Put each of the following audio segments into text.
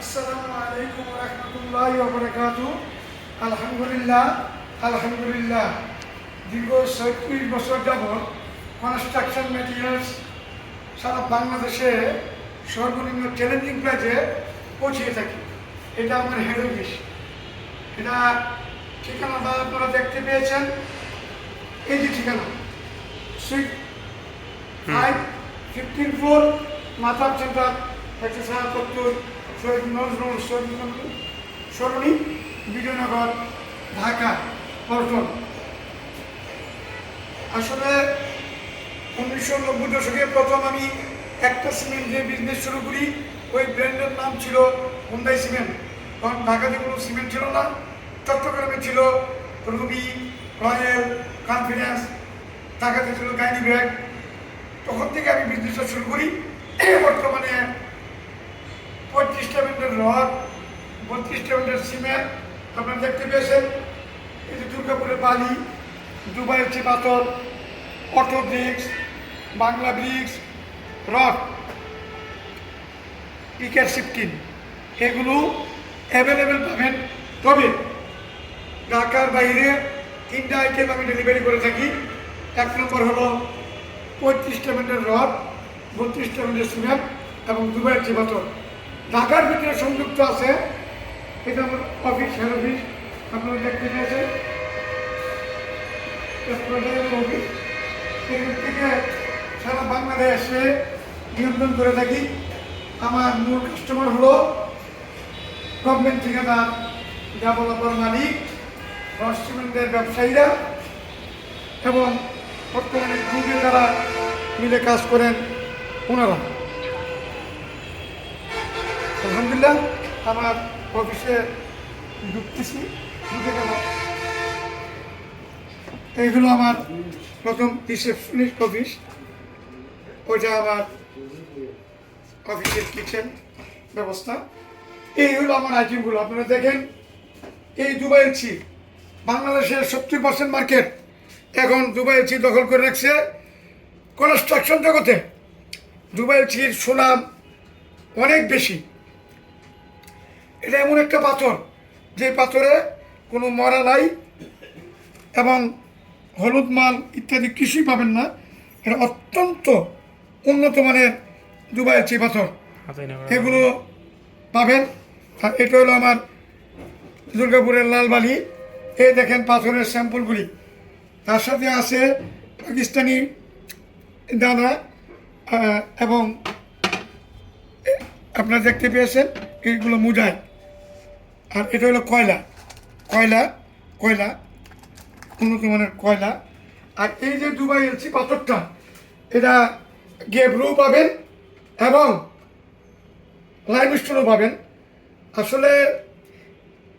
আসসালামু আলাইকুম রহমতুল্লাহ বরকাত আলহামদুলিল্লাহ আলহামদুলিল্লাহ। দীর্ঘ ছয়ত্রিশ বছর যাবৎ কনস্ট্রাকশন ম্যাটেরিয়ালস সারা বাংলাদেশে সর্বনিম্ন চ্যালেঞ্জিং প্রাইজে পৌঁছিয়ে থাকি। এটা আমার হেড অফিস এটা ঠিকানাটা আপনারা দেখতে পেয়েছেন। এই যে ঠিকানা suite five fifteen floor Mehtab centre একশো সাতাত্তর শহীদ নজরুল শহীদ সরণি বিজয়নগর, ঢাকা, পল্টন। আসলে উনিশশো নব্বই দশকে প্রথম আমি একটা সিমেন্ট দিয়ে বিজনেস শুরু করি। ওই ব্র্যান্ডের নাম ছিল হুন্দাই সিমেন্ট তখন ঢাকাতে কোনো সিমেন্ট ছিল না। চট্টগ্রামে ছিল রুবি রয়্যাল কনফিডেন্স ঢাকাতে ছিল গাইনি ব্যাগ তখন থেকে আমি বিজনেসটা শুরু করি। বর্তমানে পঁয়ত্রিশটা মিনিটের রড, বত্রিশটা মিনিটের সিমেন্ট, আপনারা দেখতে পেয়েছেন, এই যে দুর্গাপুরের বালি, দুবাইয়ের চি পাথর, auto bricks, Bangla bricks, rod, পিকের সিফটিন এগুলো অ্যাভেলেবেল পাবেন। তবে ঢাকার বাইরে তিনটা আইটেম আমি ডেলিভারি করে থাকি। এক নম্বর হলো পঁয়ত্রিশটা মিনিটের রড, বত্রিশটা মিনিটের সিমেন্ট এবং দুবাইয়ের চিবাতর ঢাকার ভিতরে সংযুক্ত আছে। এটা আমার অফিস হেড অফিস আপনারা দেখতে পেয়েছেন। অফিস থেকে সারা বাংলাদেশে নিয়ন্ত্রণ করে থাকি। আমার মূল কাস্টমার হলো গভর্নমেন্ট ঠিকাদার ডেভেলপার মালিক সিমেন্টের ব্যবসায়ীরা এবং বর্তমানে গ্রুপে যারা মিলে কাজ করেন ওনারা। আলহামদুলিল্লাহ, আমার অফিসে ঢুকতেছি, ঢুকে গেল এইগুলো আমার প্রথম রিসেপশনিস্ট অফিস। ওইটা আমার অফিসের কিচেন ব্যবস্থা। এই হলো আমার আইটেমগুলো আপনারা দেখেন, এই দুবাইয়ের ছি বাংলাদেশের সত্তর পার্সেন্ট মার্কেট এখন দুবাইয়ের ছি দখল করে রাখছে কনস্ট্রাকশন জগতে। দুবাইয়ের চির সুনাম অনেক বেশি। এটা এমন একটা পাথর যে পাথরে কোনো মরা নাই এবং হলুদ মাল ইত্যাদি কৃষি পাবেন না। এটা অত্যন্ত উন্নত মানের দুবাইয়ের চি পাথর। এগুলো পাবেন। আর এটা হলো আমার দুর্গাপুরের লালবালি এই দেখেন পাথরের স্যাম্পলগুলি। তার সাথে আছে পাকিস্তানি দানা এবং এ- আপনারা দেখতে পেয়েছেন এইগুলো মুজাই। আর এটা হলো কয়লা। কয়লা কয়লা উন্নত মানের কয়লা। আর এই যে দুবাই এলসি পাথরটা, এটা গেবরুও পাবেন এবং লাইমস্টোনও পাবেন। আসলে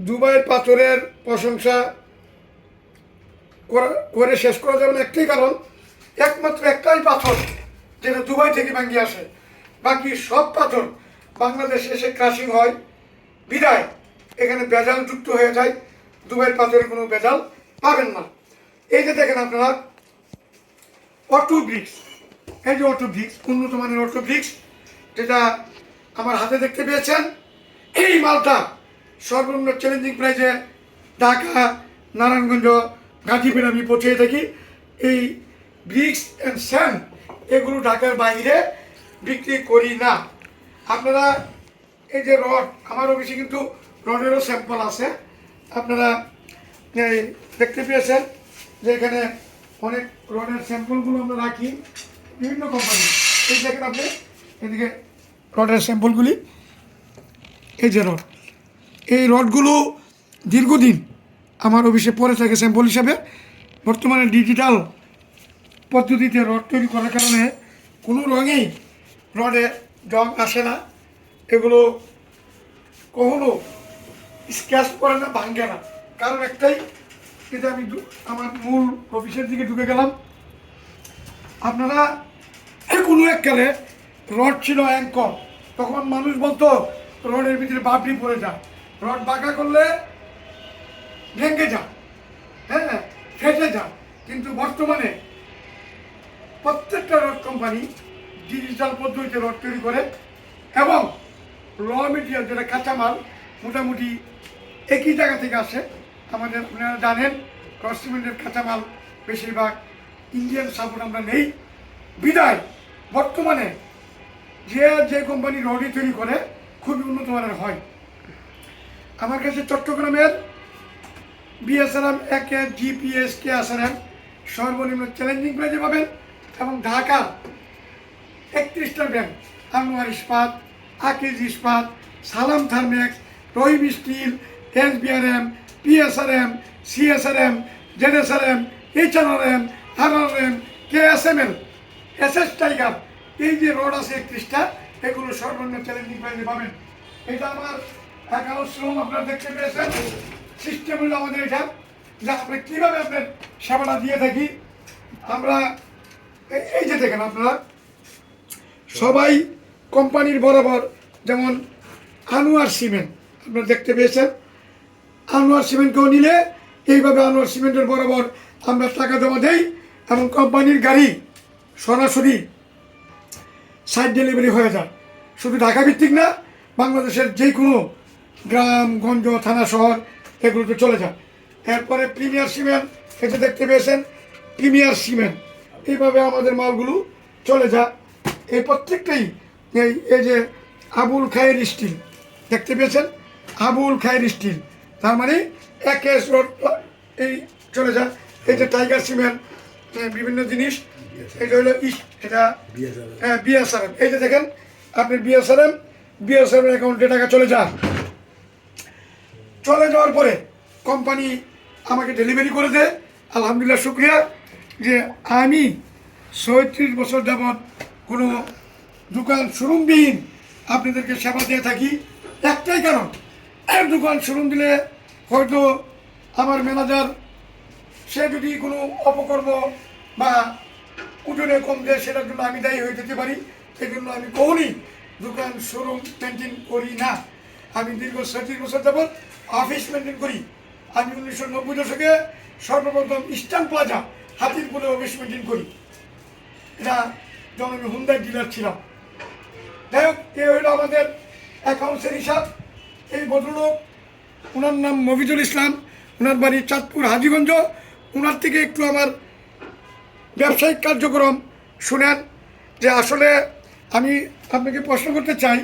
দুবাইয়ের পাথরের প্রশংসা করা- করে শেষ করা যাবে একটাই কারণ, একমাত্র একটাই পাথর যেটা দুবাই থেকে ভাঙ্গি আসে। বাকি সব পাথর বাংলাদেশে এসে ক্রাশিং হয়। বিদায়। এখানে বেজাল যুক্ত হয়ে যায়। দুবাইয়ের পাথরে কোনো বেজাল পাবেন না। এই যে দেখেন আপনারা, অটো ব্রিক্স। এই যে অটো ব্রিক্স, উন্নত মানের অটো ব্রিক্স, যেটা আমার হাতে দেখতে পেয়েছেন। এই মালটা সর্বনিম্ন চ্যালেঞ্জিং প্রাইজে ঢাকা, নারায়ণগঞ্জ, গাজীপুর আমি পৌঁছে থাকি। এই ব্রিক্স অ্যান্ড স্যান্ড এগুলো ঢাকার বাইরে বিক্রি করি না। আপনারা, এই যে রড আমার অফিসে কিন্তু রডেরও স্যাম্পল আছে। আপনারা এই দেখতে পেয়েছেন যে এখানে অনেক রডের স্যাম্পলগুলো আমরা রাখি বিভিন্ন কোম্পানি এই দেখেন আপনি, এদিকে রডের স্যাম্পলগুলি এই যে রড এই রডগুলো দীর্ঘদিন আমার অফিসে পড়ে থাকে স্যাম্পল হিসাবে। বর্তমানে ডিজিটাল পদ্ধতিতে রড তৈরি করার কারণে কোনো রঙেই রডে জং আসে না। এগুলো কখনো স্ক্যাচ করে না, ভাঙ্গে না। কারণ একটাই, এটা আমি আমার মূল অফিসের দিকে ঢুকে গেলাম। আপনারা কোনো এককালে রড ছিল অ্যাঙ্কর, তখন মানুষ বলতো, রডের ভিতরে বাবরি পড়ে যায়। রড বাঁকা করলে ভেঙে যায়। হ্যাঁ ফেটে যায়। কিন্তু বর্তমানে প্রত্যেকটা রড কোম্পানি ডিজিটাল পদ্ধতিতে রড তৈরি করে এবং র মেটেরিয়াল, যেটা কাঁচামাল, মোটামুটি একই জায়গা থেকে আসে। আমাদের আপনারা জানেন ক্রস সিমেন্টের কাঁচামাল বেশিরভাগ ইন্ডিয়ান সাপোর্ট আমরা নেই। বিদায়, বর্তমানে যে যে কোম্পানি রডি তৈরি করে, খুবই উন্নত মানের হয়। আমার কাছে চট্টগ্রামের বিএসআরএম একে জিপিএস কে এসআরএম সর্বনিম্ন চ্যালেঞ্জিং প্রাইজে পাবেন এবং ঢাকা একত্রিশটা ব্র্যান্ড আনোয়ার ইস্পাত আকিজ ইস্পাত, Salam Thermex, Rahim steel SBRM, PSRM, CSRM, ZSRM HRRM RRM K S M L S S Tiger, এই যে রোড আছে একত্রিশটা, এগুলো সর্বনিম্ন চ্যালেঞ্জিং প্রাইজে পাবেন। এটা আমার একান্ন শ্রম আপনারা দেখতে পেয়েছেন। সিস্টেম হলো আমাদের এটা, যে আমরা কীভাবে আপনার সেবাটা দিয়ে থাকি। আমরা এই যে দেখেন আপনারা, সবাই কোম্পানির বরাবর যেমন আনোয়ার সিমেন্ট, আপনারা দেখতে পেয়েছেন। আনোয়ার সিমেন্টকেও নিলে এইভাবে আনোয়ার সিমেন্টের বরাবর আমরা টাকা জমা দেই এবং কোম্পানির গাড়ি সরাসরি সাইড ডেলিভারি হয়ে যায়। শুধু ঢাকা ভিত্তিক না, বাংলাদেশের যে কোনো গ্রাম, গঞ্জ, থানা, শহর এগুলোতে চলে যায়। এরপরে প্রিমিয়ার সিমেন্ট এটা দেখতে পেয়েছেন, প্রিমিয়ার সিমেন্ট। এইভাবে আমাদের মালগুলো চলে যায়। এই প্রত্যেকটাই এই এই যে আবুল খায়ের স্টিল, দেখতে পেয়েছেন? আবুল খায়ের স্টিল। তার মানে এক এস রোড এই চলে যায়। এই যে টাইগার সিমেন্ট বিভিন্ন জিনিস এটা হলো ইস্ট এটা হ্যাঁ বিএসআরএম এই যে দেখেন আপনি বিএসআরএম বিএসআরএম অ্যাকাউন্টে টাকা চলে যান। চলে যাওয়ার পরে কোম্পানি আমাকে ডেলিভারি করে দেয়। আলহামদুলিল্লাহ শুক্রিয়া। যে আমি ছয়ত্রিশ বছর যাবৎ কোনো দোকান শোরুমবিহীন আপনাদেরকে সেবা দিয়ে থাকি। একটাই কারণ এক দোকান শোরুম দিলে হয়তো আমার ম্যানেজার, সে যদি কোনো অপকর্ম বা উঠোনে কম দেয়, সেটার জন্য আমি দায়ী হয়ে যেতে পারি। সেই জন্য আমি কখনই দোকান শোরুম মেনটেন করি না। আমি দীর্ঘ ছত্রিশ বছর যাবৎ অফিস মেনটেন করি। আমি উনিশশো নব্বই দশকে সর্বপ্রথম ইস্টার্ন প্লাজা হাতিরপুরে অফিস মেনটেন করি। এটা যখন আমি হুন্দার ডিলার ছিলাম। যাই হোক, এ হইল আমাদের অ্যাকাউন্টসের হিসাব। এই ভদ্রলোক ওনার নাম মফিজুল ইসলাম, ওনার বাড়ি চাঁদপুর হাজিগঞ্জ। ওনার থেকে একটু আমার ব্যবসায়িক কার্যক্রম শুনেন যে আসলে আমি আপনাকে প্রশ্ন করতে চাই,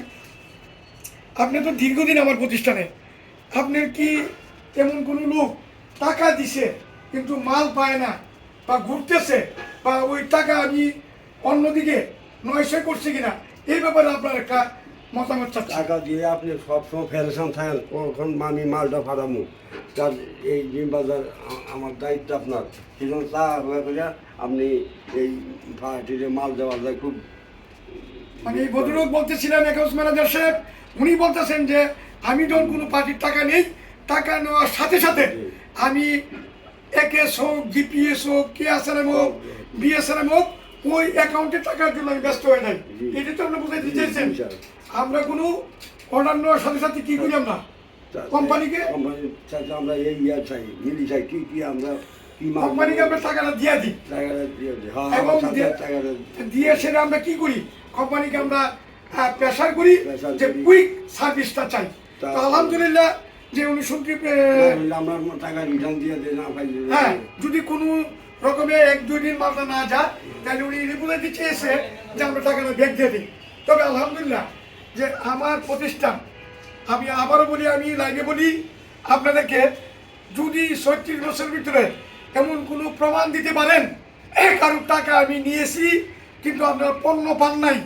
আপনি তো দীর্ঘদিন আমার প্রতিষ্ঠানে আপনার কি এমন কোনো লোক টাকা দিছে, কিন্তু মাল পায় না, বা ঘুরতেছে, বা ওই টাকা আমি অন্যদিকে নয়সে করছে কিনা, এই ব্যাপারে আপনার একটা মতামত টাকা দিয়ে আপনি সবসময় ফেরেশান থাকেন কখন আমি মালটা ফাটামু তার এই ডিম বাজার আমার দায়িত্ব আপনার। সেজন্য তা হয়ে করে আপনি এই পার্টিতে মাল দেওয়া যায় খুব মানে এই ভদ্রলোক বলতেছিলেন অ্যাকাউন্টস ম্যানেজার সাহেব উনি বলতেছেন যে আমি যখন কোনো পার্টির টাকা নেই টাকা নেওয়ার সাথে সাথে আমি একেএস হোক জিপিএস হোক কে কেএসআরএম হোক বিএসআরএম হোক ওই অ্যাকাউন্টে টাকার জন্য আমি ব্যস্ত হয়ে জি। এটা তো আপনি বুঝাইতে স্যার। আমরা কোনো অর্ডার নেওয়ার সাথে সাথে কি করি আমরা কোম্পানিকে আমরা এই ইয়া চাই মিলি চাই কি কি আমরা কোম্পানিকে আমরা টাকাটা দিয়ে দিই টাকাটা দিয়ে দিই। হ্যাঁ এবং দিয়ে সেটা আমরা কি করি কোম্পানিকে আমরা প্রেশার করি যে। কুইক সার্ভিসটা চাই তো আলহামদুলিল্লাহ যে উনি শুনতে আমরা টাকা রিটার্ন দিয়ে দিই না হ্যাঁ যদি কোনো রকমে এক দুই দিন মালটা না যায় তাহলে উনি রেগুলার দিচ্ছে এসে যে আমরা টাকাটা ব্যাগ দিয়ে দিই। তবে আলহামদুলিল্লাহ যে আমার প্রতিষ্ঠান, আমি আবারও বলি, আমি লাইনে বলি, আপনাদেরকে যদি ছত্রিশ বছরের ভিতরে এমন কোনো প্রমাণ দিতে পারেন এক কারোর টাকা আমি নিয়েছি, কিন্তু আপনার পণ্য পান নাই।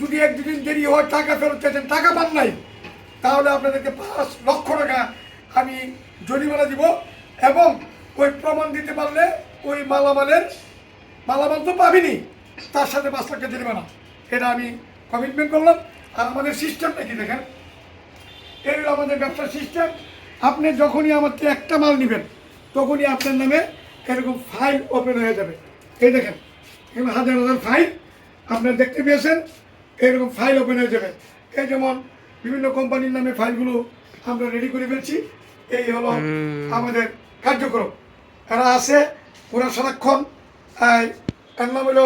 যদি এক দুদিন দেরি হয় টাকা ফেরত চাইছেন, টাকা পান নাই, তাহলে আপনাদেরকে পাঁচ লক্ষ টাকা আমি জরিমানা দিব এবং ওই প্রমাণ দিতে পারলে ওই মালামালের মালামাল তো পাবিনি। তার সাথে পাঁচ লাখ টাকা জরিমানা। এটা আমি কমিটমেন্ট করলাম। আর আমাদের সিস্টেমটা কি দেখেন? এই হলো আমাদের ব্যবসার সিস্টেম। আপনি যখনই আমার থেকে একটা মাল নেবেন তখনই আপনার নামে এরকম ফাইল ওপেন হয়ে যাবে। এই দেখেন এখানে হাজার হাজার ফাইল আপনারা দেখতে পেয়েছেন। এরকম ফাইল ওপেন হয়ে যাবে। এই যেমন বিভিন্ন কোম্পানির নামে ফাইলগুলো আমরা রেডি করে ফেলছি। এই হলো আমাদের কার্যক্রম। এরা আছে ওরা সারাক্ষণ এর নাম হলো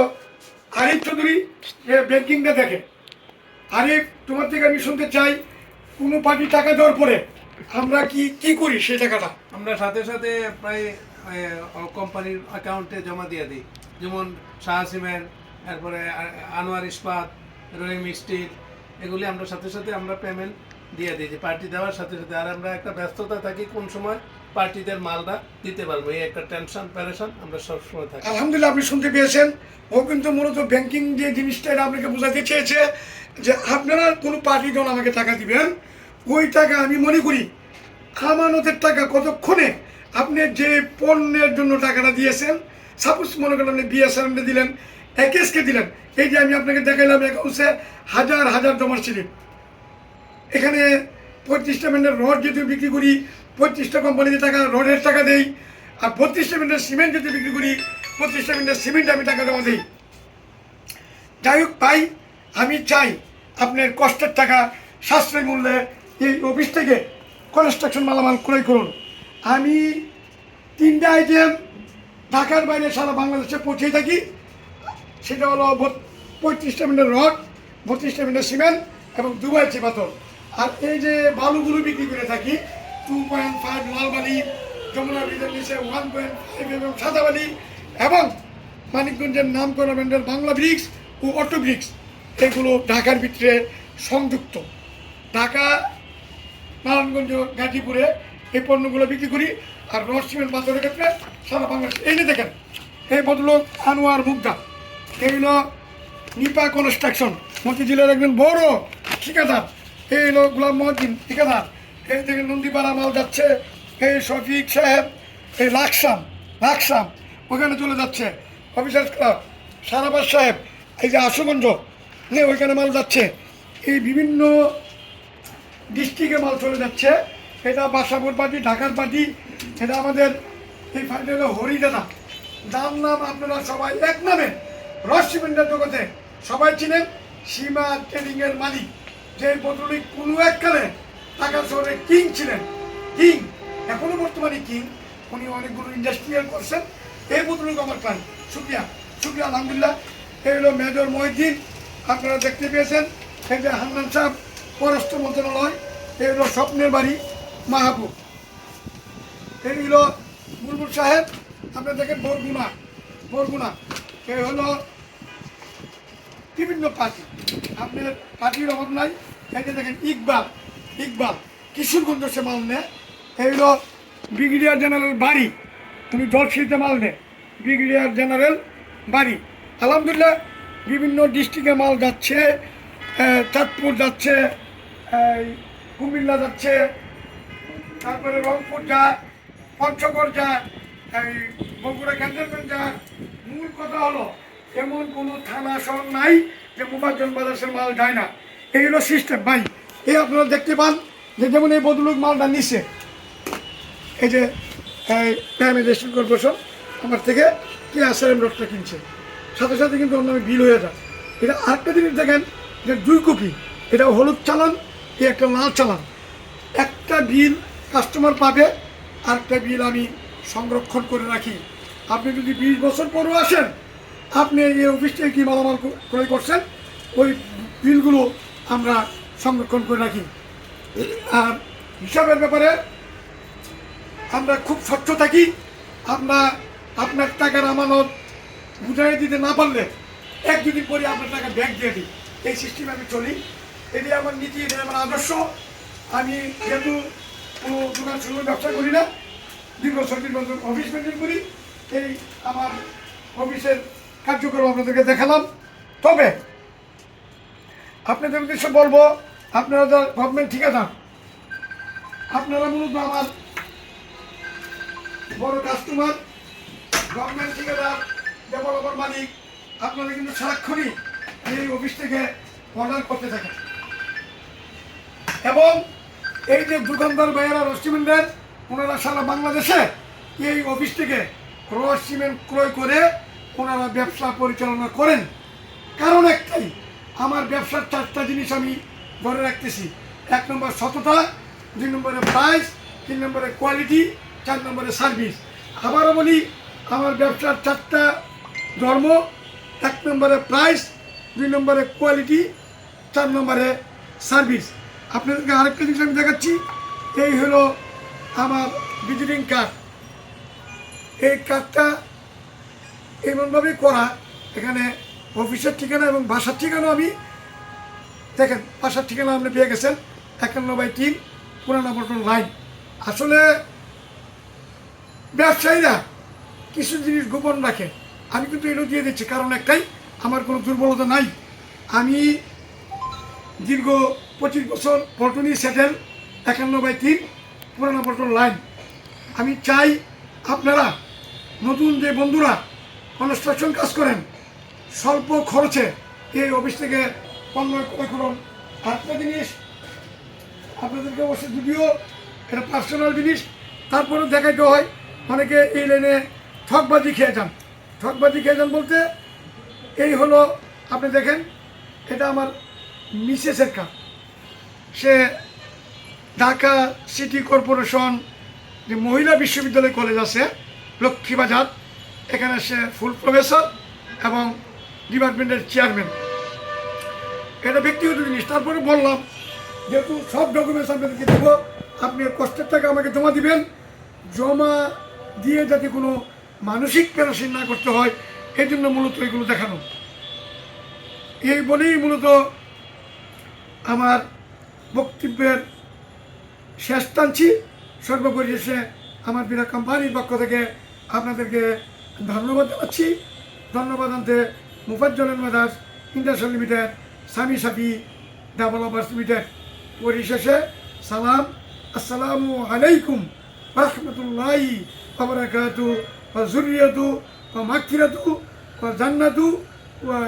আরিফ চৌধুরী যে ব্যাংকিংটা দেখে। আরে তোমার থেকে আমি শুনতে চাই, কোনো পার্টি টাকা দেওয়ার পরে আমরা কি কি করি সেই টাকাটা? আমরা সাথে সাথে প্রায় কোম্পানির অ্যাকাউন্টে জমা দিয়ে দিই। যেমন শাহ সিমেন্ট তারপরে আনোয়ার ইস্পাত, রহিম স্টিল, এগুলি আমরা সাথে সাথে আমরা পেমেন্ট দিয়ে দিই। যে পার্টি দেওয়ার সাথে সাথে। আর আমরা একটা ব্যস্ততা থাকি কোন সময়? পার্টিদের মালটা দিতে পারব। এই একটা টেনশন প্যারেশন আমরা সবসময় থাকি। আলহামদুলিল্লাহ, আপনি শুনতে পেয়েছেন। ও কিন্তু মূলত ব্যাংকিং যে জিনিসটা আপনাকে বোঝাতে চেয়েছে যে আপনারা কোনো পার্টি যখন আমাকে টাকা দিবেন, ওই টাকা আমি মনে করি আমানতের টাকা কতক্ষণে আপনি যে পণ্যের জন্য টাকাটা দিয়েছেন সাপোজ মনে করেন আপনি বিএসএনএলকে দিলেন একেসকে দিলেন, এই যে আমি আপনাকে দেখাইলাম অ্যাকাউন্টসে হাজার হাজার জমার ছিলেন এখানে পঁয়ত্রিশটা মিনিটের রড যদি বিক্রি করি, পঁয়ত্রিশটা কোম্পানিতে টাকা, রডের টাকা দেই, আর বত্রিশটা মিনিটের সিমেন্ট যদি বিক্রি করি, পঁয়ত্রিশটা মিনিটের সিমেন্ট আমি টাকা জমা দিই। যাই হোক ভাই, আমি চাই আপনার কষ্টের টাকা, সাশ্রয় মূল্যে এই অফিস থেকে কনস্ট্রাকশন মালামাল ক্রয় করুন। আমি তিনটা আইটেম ঢাকার বাইরে সারা বাংলাদেশে পৌঁছে থাকি। সেটা হলো পঁয়ত্রিশটা মিনিটের রড, বত্রিশটা মিনিটের সিমেন্ট এবং দুবাই পাথর। আর এই যে বালুগুলো বিক্রি করে থাকি টু পয়েন্ট ফাইভ লাল বালি যমুনা ব্রিজের নিচে ওয়ান পয়েন্ট ফাইভ এবং সাদা বালি এবং মানিকগঞ্জের নাম করা ব্র্যান্ডের বাংলা ব্রিক্স ও অটো ব্রিক্স, এগুলো ঢাকার ভিতরে সংযুক্ত। ঢাকা, নারায়ণগঞ্জ, গাজীপুরে এই পণ্যগুলো বিক্রি করি আর রড সিমেন্ট ক্ষেত্রে সারা বাংলাদেশ। এই যে দেখেন, এই ভদ্রলোক আনোয়ার মুগ্ধা। এই হলো নিপা কনস্ট্রাকশন, মতিঝিলের একজন বড় ঠিকাদার। এই হলো গোলাম মহদ্দিন ঠিকাদার এই থেকে নন্দীপাড়া মাল যাচ্ছে, এই শফিক সাহেব, এই লাকসাম লাকসাম ওখানে চলে যাচ্ছে। অফিসার সারাবাস সাহেব, এই যে আশুগঞ্জ হ্যাঁ ওইখানে মাল যাচ্ছে। এই বিভিন্ন ডিস্ট্রিক্টে মাল চলে যাচ্ছে। এটা বাসাপুর পার্টি ঢাকার পার্টি এটা আমাদের এই ফাইলটা হলো হরিদাদা। যার নাম আপনারা সবাই এক নামে রসিমেন্টের জগতে। সবাই ছিলেন সীমা ট্রেডিংয়ের মালিক। যে বদলি কোনো এককালে ঢাকা শহরে কিং ছিলেন। কিং, এখনও বর্তমানে কিং। উনি অনেকগুলো ইন্ডাস্ট্রিয়াল করছেন। এই বদলুক আমার প্রাণ শুক্রিয়া। শুক্রিয়া, আলহামদুলিল্লাহ। এই হলো মেজর মহিদ্দিন আপনারা দেখতে পেয়েছেন। এই যে হান্নান সাহেব, পররাষ্ট্র মন্ত্রণালয়। এই হলো স্বপ্নের বাড়ি, মাহবুব। এই হলো বুলবুল সাহেব। আপনি দেখেন বরগুনা। বরগুনা। এই হলো বিভিন্ন পার্টি। আপনার পার্টির অভাব নাই। যে দেখেন, ইকবাল ইকবাল, কিশোরগঞ্জ সে মাল নেয়। এই হলো ব্রিগেডিয়ার জেনারেল বাড়ি। উনি জলসিতে মাল নেয় ব্রিগেডিয়ার জেনারেল বাড়ি। আলহামদুলিল্লাহ, বিভিন্ন ডিস্ট্রিক্টে মাল যাচ্ছে চাঁদপুর যাচ্ছে কুমিল্লা যাচ্ছে, তারপরে রংপুর যায়, পঞ্চগড় এই, বগুড়া ক্যান্টনমেন্ট যায়। মূল কথা হলো এমন কোনো থানা শহর নাই যে মুবাজ্জন বাজারের মাল যায় না। এই হলো সিস্টেম ভাই। এই আপনারা দেখতে পান যে যেমন এই বদলুক মালটা নিচ্ছে এই যে প্রাইমারি রেজিস্ট্রেশন কর্পোরেশন, আমার থেকে কি আসারেম রোডটা কিনছে। সাথে সাথে কিন্তু অন্য বিল হয়ে যায়। এটা আরেকটা জিনিস দেখেন যে দুই কপি। এটা হলুদ চালান, এই একটা লাল চালান। একটা বিল কাস্টমার পাবে, আরেকটা বিল আমি সংরক্ষণ করে রাখি। আপনি যদি বিশ বছর পরেও আসেন আপনি এই অফিস থেকে কী মালামাল ক্রয় করছেন? ওই বিলগুলো আমরা সংরক্ষণ করে রাখি। আর হিসাবের ব্যাপারে আমরা খুব স্বচ্ছ থাকি। আমরা আপনার টাকার আমানত বুঝাই দিতে না পারলে এক দুদিন পরে আপনার টাকা ব্যাগ দিয়ে দিই। এই সিস্টেমে আমি চলি। এটি আমার নীতি, এটি আমার আদর্শ। আমি যেহেতু কোনো দোকান শুরু ব্যবসা করি না, দীর্ঘ ছত্রিশ বছর অফিস মেনটেন করি। এই আমার অফিসের কার্যক্রম আপনাদেরকে দেখালাম। তবে আপনাদের উদ্দেশ্যে বলব, আপনারা যা গভর্নমেন্ট ঠিকাদার আপনারা মূলত আমার বড় কাস্টমার গভর্নমেন্ট ঠিকাদার ডেভেলপার মালিক, আপনারা কিন্তু সারাক্ষণই এই অফিস থেকে অর্ডার করতে থাকেন। এবং এই যে দোকানদার ভাইয়েরা রসিমেন্টের ওনারা সারা বাংলাদেশে এই অফিস থেকে রস সিমেন্ট ক্রয় করে ওনারা ব্যবসা পরিচালনা করেন। কারণ একটাই, আমার ব্যবসার চারটা জিনিস আমি ধরে রাখতেছি। এক নম্বর সততা, দুই নম্বরে প্রাইস তিন নম্বরে কোয়ালিটি চার নম্বরে সার্ভিস আবারও বলি, আমার ব্যবসার চারটা ধর্ম, এক নম্বরে প্রাইস দুই নম্বরে কোয়ালিটি চার নম্বরে সার্ভিস আপনাদেরকে আরেকটা জিনিস আমি দেখাচ্ছি, এই হলো আমার ভিজিটিং কার্ড এই কার্ডটা এমনভাবে করা, এখানে অফিসের ঠিকানা এবং বাসার ঠিকানা আমি দেখেন, বাসার ঠিকানা আপনি পেয়ে গেছেন একান্ন বাই তিন, পুরানা পটল লাইন। আসলে ব্যবসায়ীরা কিছু জিনিস গোপন রাখে। আমি কিন্তু এগুলো দিয়ে দিচ্ছি, কারণ একটাই, আমার কোনো দুর্বলতা নাই। আমি দীর্ঘ পঁচিশ বছর পল্টনি সেটেল, একান্ন বাই তিন, পুরানা পল্টন লাইন। আমি চাই আপনারা, নতুন যে বন্ধুরা কনস্ট্রাকশন কাজ করেন। স্বল্প খরচে এই অফিস থেকে পণ্য ক্রয় করুন। আরেকটা জিনিস আপনাদেরকে অবশ্যই যদিও এটা পার্সোনাল জিনিস তারপরে দেখাইতে হয়। অনেকে এই লাইনে ঠকবাজি খেয়ে যান। ঠকবাজি খেয়ে যান বলতে এই হলো, আপনি দেখেন, এটা আমার মিসেসের কাজ। সে ঢাকা সিটি কর্পোরেশন যে মহিলা বিশ্ববিদ্যালয় কলেজ আছে, লক্ষ্মীবাজার এখানে সে ফুল প্রফেসর এবং ডিপার্টমেন্টের চেয়ারম্যান। এটা ব্যক্তিগত জিনিস, তারপরে বললাম, যেহেতু সব ডকুমেন্টস আপনাদেরকে দেবো, আপনি কষ্টের টাকা আমাকে জমা দিবেন। জমা দিয়ে যাতে কোনো মানসিক প্যারাসিন না করতে হয় এই জন্য মূলত এগুলো দেখানো। এই বলেই মূলত আমার বক্তব্যের শেষ টানছি। সর্বোপরি এসে আমার বিরা কোম্পানির পক্ষ থেকে আপনাদেরকে ধন্যবাদ আছি ধন্যবাদ আনতে মুফাজ্জলেন মাদাস industrial limited Sami Safi developers limited. পরিশেষে সালাম। আসসালামু আলাইকুম। রহমতুল্লাহ আবরাকাতু জুরিয়াতু ওয়া জান্নাতু ওয়া